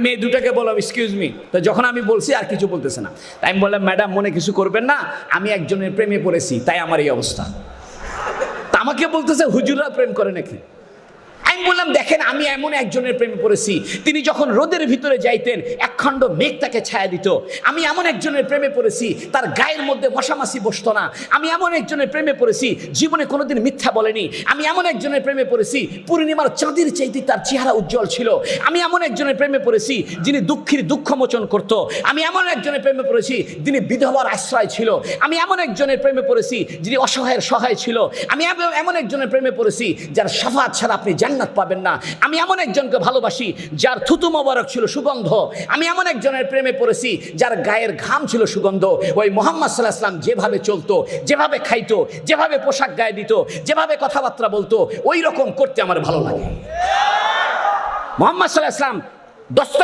মেয়ে দুটাকে বললাম এক্সকিউজ মি তো যখন আমি বলছি, আর কিছু বলতেছে না। তাই আমি বললাম ম্যাডাম মনে কিছু করবেন না, আমি একজনের প্রেমে পড়েছি, তাই আমার এই অবস্থা। তা আমাকে বলতেছে, হুজুররা প্রেম করে নাকি? বললাম, দেখেন, আমি এমন একজনের প্রেমে পড়েছি। তিনি যখন রোদের ভিতরে যাইতেন, একখণ্ড মেঘ তাকে ছায়া দিত। আমি এমন একজনের প্রেমে পড়েছি, তার গায়ের মধ্যে মশামাছি বসতো না। আমি এমন একজনের প্রেমে পড়েছি, জীবনে কোনোদিন মিথ্যা বলেনি। আমি এমন একজনের প্রেমে পড়েছি, পূর্ণিমার চাঁদের চাইতে তার চেহারা উজ্জ্বল ছিল। আমি এমন একজনের প্রেমে পড়েছি, যিনি দুঃখীর দুঃখ মোচন করত। আমি এমন একজনের প্রেমে পড়েছি, যিনি বিধবার আশ্রয় ছিল। আমি এমন একজনের প্রেমে পড়েছি, যিনি অসহায়ের সহায় ছিল। আমি এমন একজনের প্রেমে পড়েছি, যার সাফাত ছাড়া আপনি জান্নাত পাবেন না। আমি এমন একজনকে ভালোবাসি যার থুতু মোবারক ছিল সুগন্ধ। আমি এমন একজনের প্রেমে পড়েছি যার গায়ের ঘাম ছিল সুগন্ধ। ওই মোহাম্মদ সাল্লাহ আসলাম যেভাবে চলতো, যেভাবে খাইতো, যেভাবে পোশাক গায়ে দিত, যেভাবে কথাবার্তা বলতো, ওই রকম করতে আমার ভালো লাগে। মোহাম্মদ সাল্লাহ আসলাম দস্তর